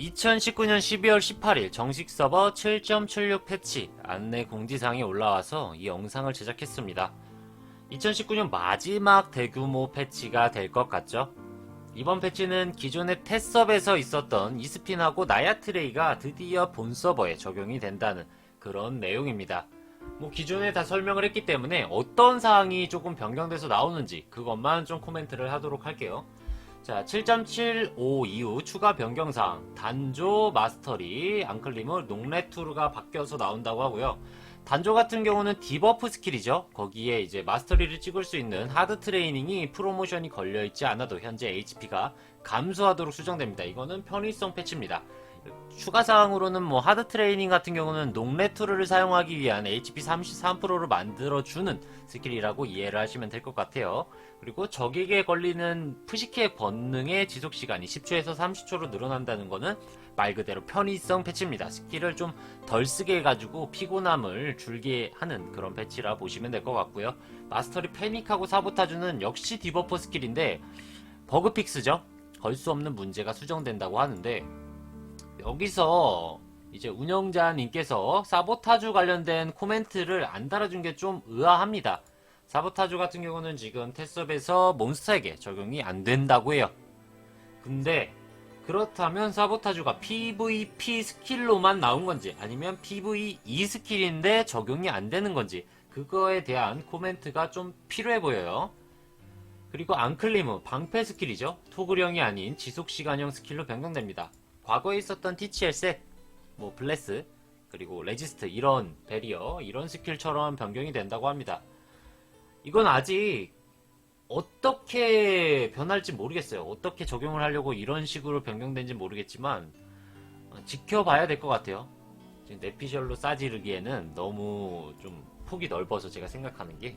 2019년 12월 18일 정식 서버 7.76 패치 안내 공지사항이 올라와서 이 영상을 제작했습니다. 2019년 마지막 대규모 패치가 될 것 같죠? 이번 패치는 기존의 테스업에서 있었던 이스핀하고 나야트레이가 드디어 본 서버에 적용이 된다는 그런 내용입니다. 뭐 기존에 다 설명을 했기 때문에 어떤 사항이 조금 변경돼서 나오는지 그것만 좀 코멘트를 하도록 할게요. 자, 7.75 이후 추가 변경사항 단조 마스터리 앙클림을 농레투르가 바뀌어서 나온다고 하고요. 단조 같은 경우는 디버프 스킬이죠. 거기에 이제 마스터리를 찍을 수 있는 하드 트레이닝이 프로모션이 걸려있지 않아도 현재 HP가 감소하도록 수정됩니다. 이거는 편의성 패치입니다. 추가 사항으로는 뭐 하드 트레이닝 같은 경우는 농레투르를 사용하기 위한 HP 33%를 만들어주는 스킬이라고 이해를 하시면 될 것 같아요. 그리고 적에게 걸리는 푸시키의 권능의 지속 시간이 10초에서 30초로 늘어난다는 거는 말 그대로 편의성 패치입니다. 스킬을 좀 덜 쓰게 해가지고 피곤함을 줄게 하는 그런 패치라 보시면 될 것 같고요. 마스터리 패닉하고 사보타주는 역시 디버퍼 스킬인데 버그 픽스죠. 걸 수 없는 문제가 수정된다고 하는데 여기서 이제 운영자님께서 사보타주 관련된 코멘트를 안 달아준 게 좀 의아합니다. 사보타주 같은 경우는 지금 테스업에서 몬스터에게 적용이 안 된다고 해요. 근데 그렇다면 사보타주가 PVP 스킬로만 나온 건지 아니면 PVE 스킬인데 적용이 안 되는 건지 그거에 대한 코멘트가 좀 필요해 보여요. 그리고 앙클리무 방패 스킬이죠. 토글형이 아닌 지속시간형 스킬로 변경됩니다. 과거에 있었던 TCL 셋, 뭐 블레스, 그리고 레지스트 이런 베리어 이런 스킬처럼 변경이 된다고 합니다. 이건 아직 어떻게 변할지 모르겠어요. 어떻게 적용을 하려고 이런 식으로 변경된지 모르겠지만 어, 지켜봐야 될 것 같아요. 지금 내피셜로 싸지르기에는 너무 좀 폭이 넓어서 제가 생각하는 게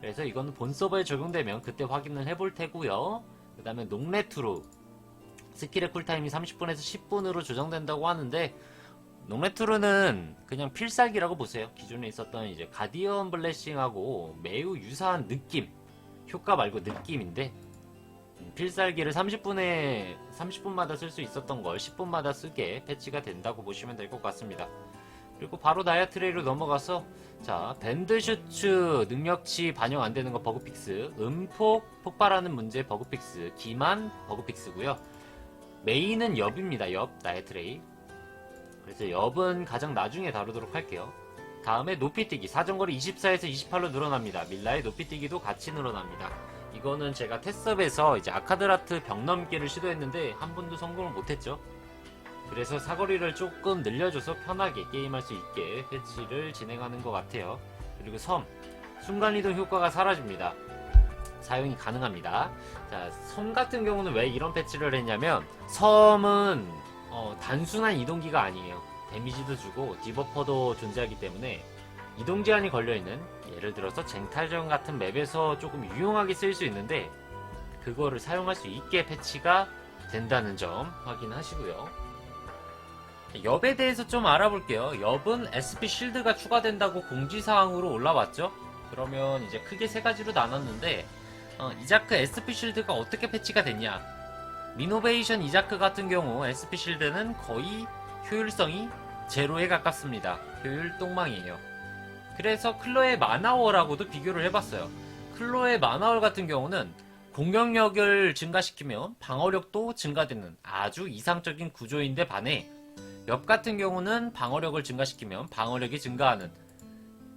그래서 이거는 본 서버에 적용되면 그때 확인을 해볼 테고요. 그 다음에 농레트로 스킬의 쿨타임이 30분에서 10분으로 조정된다고 하는데 농레트로는 그냥 필살기라고 보세요. 기존에 있었던 이제 가디언 블레싱하고 매우 유사한 느낌 효과 말고 느낌인데 음, 필살기를 30분에 30분마다 쓸 수 있었던 걸 10분마다 쓰게 패치가 된다고 보시면 될 것 같습니다. 그리고 바로 나야트레이로 넘어가서 자 밴드슈츠 능력치 반영 안 되는 거 버그픽스 음폭 폭발하는 문제 버그픽스 기만 버그픽스고요. 메인은 엽입니다. 엽 나야트레이. 그래서 엽은 가장 나중에 다루도록 할게요. 다음에 높이뛰기 사정거리 24에서 28로 늘어납니다. 밀라의 높이뛰기도 같이 늘어납니다. 이거는 제가 테스업에서 이제 아카드라트 벽 넘기를 시도했는데 한 번도 성공을 못했죠. 그래서 사거리를 조금 늘려줘서 편하게 게임할 수 있게 패치를 진행하는 것 같아요. 그리고 섬 순간이동 효과가 사라집니다. 사용이 가능합니다. 자, 섬 같은 경우는 왜 이런 패치를 했냐면 섬은 어, 단순한 이동기가 아니에요. 데미지도 주고 디버퍼도 존재하기 때문에 이동 제한이 걸려 있는 예를 들어서 쟁탈전 같은 맵에서 조금 유용하게 쓸수 있는데 그거를 사용할 수 있게 패치가 된다는 점 확인하시고요. 엽에 대해서 좀 알아볼게요. 엽은 SP 실드가 추가된다고 공지사항으로 올라왔죠? 그러면 이제 크게 세 가지로 나눴는데 어, 이자크 SP 실드가 어떻게 패치가 됐냐? 미노베이션 이자크 같은 경우 SP 실드는 거의 효율성이 제로에 가깝습니다. 효율 똥망이에요. 그래서 클로의 마나월하고도 비교를 해봤어요. 클로의 마나월 같은 경우는 공격력을 증가시키면 방어력도 증가되는 아주 이상적인 구조인데 반해 엽 같은 경우는 방어력을 증가시키면 방어력이 증가하는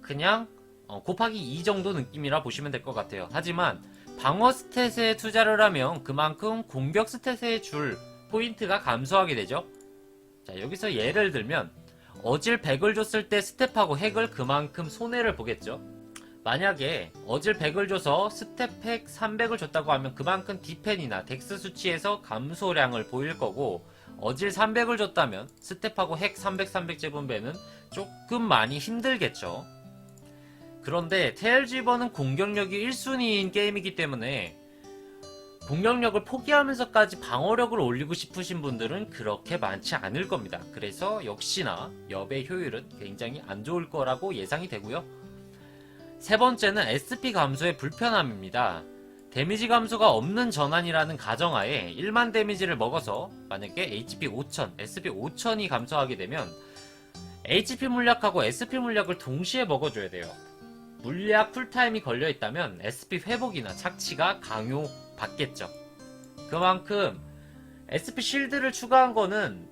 그냥 어, 곱하기 2 정도 느낌이라 보시면 될 것 같아요. 하지만 방어 스탯에 투자를 하면 그만큼 공격 스탯에 줄 포인트가 감소하게 되죠. 자, 여기서 예를 들면 어질 100을 줬을 때 스텝하고 핵을 그만큼 손해를 보겠죠. 만약에 어질 100을 줘서 스텝 핵 300을 줬다고 하면 그만큼 디펜이나 덱스 수치에서 감소량을 보일 거고 어질 300을 줬다면 스텝하고 핵 300, 300 재본 배는 조금 많이 힘들겠죠. 그런데 테일지버는 공격력이 1순위인 게임이기 때문에 공격력을 포기하면서까지 방어력을 올리고 싶으신 분들은 그렇게 많지 않을 겁니다. 그래서 역시나 엽의 효율은 굉장히 안 좋을 거라고 예상이 되고요. 세 번째는 SP 감소의 불편함입니다. 데미지 감소가 없는 전환이라는 가정하에 1만 데미지를 먹어서 만약에 HP 5000, SP 5000이 감소하게 되면 HP 물약하고 SP 물약을 동시에 먹어줘야 돼요. 물약 쿨타임이 걸려 있다면 SP 회복이나 착취가 강요 받겠죠. 그만큼 SP 실드를 추가한 거는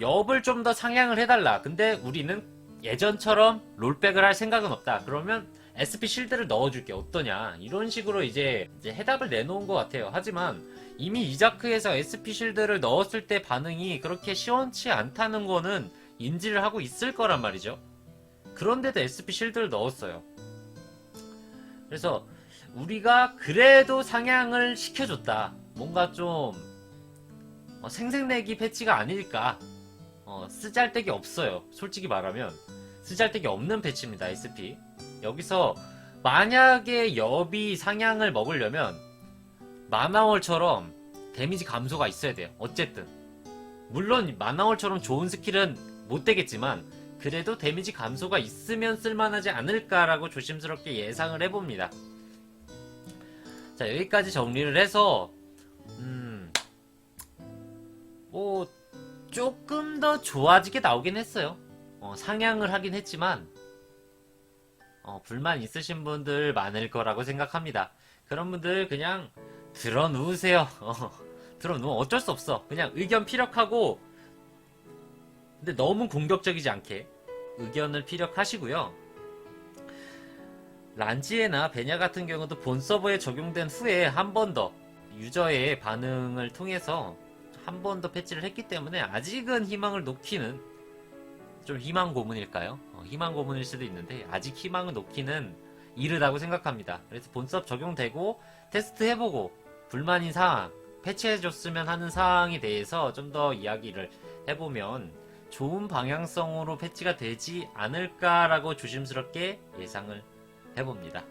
엽을 좀 더 상향을 해달라. 근데 우리는 예전처럼 롤백을 할 생각은 없다. 그러면 SP 실드를 넣어줄게. 어떠냐. 이런 식으로 이제, 이제 해답을 내놓은 것 같아요. 하지만 이미 이자크에서 SP 실드를 넣었을 때 반응이 그렇게 시원치 않다는 거는 인지를 하고 있을 거란 말이죠. 그런데도 SP 실드를 넣었어요. 그래서 우리가 그래도 상향을 시켜줬다. 뭔가 좀 어, 생색내기 패치가 아닐까. 어, 쓰잘데기 없어요. 솔직히 말하면 쓰잘데기 없는 패치입니다. SP. 여기서 만약에 엽이 상향을 먹으려면 마나월처럼 데미지 감소가 있어야 돼요. 어쨌든 물론 마나월처럼 좋은 스킬은 못 되겠지만 그래도 데미지 감소가 있으면 쓸만하지 않을까라고 조심스럽게 예상을 해봅니다. 자 여기까지 정리를 해서 음, 뭐 조금 더 좋아지게 나오긴 했어요. 어, 상향을 하긴 했지만 어, 불만 있으신 분들 많을 거라고 생각합니다. 그런 분들 그냥 들어 누우세요. 어, 들어 누워 어쩔 수 없어. 그냥 의견 피력하고 근데 너무 공격적이지 않게 의견을 피력하시고요. 란지에나 베냐 같은 경우도 본 서버에 적용된 후에 한 번 더 유저의 반응을 통해서 한 번 더 패치를 했기 때문에 아직은 희망을 놓기는 좀 희망 고문일까요? 어, 희망 고문일 수도 있는데 아직 희망을 놓기는 이르다고 생각합니다. 그래서 본섭 적용되고 테스트 해보고 불만인 사항 패치해줬으면 하는 사항에 대해서 좀 더 이야기를 해보면 좋은 방향성으로 패치가 되지 않을까라고 조심스럽게 예상을 해봅니다.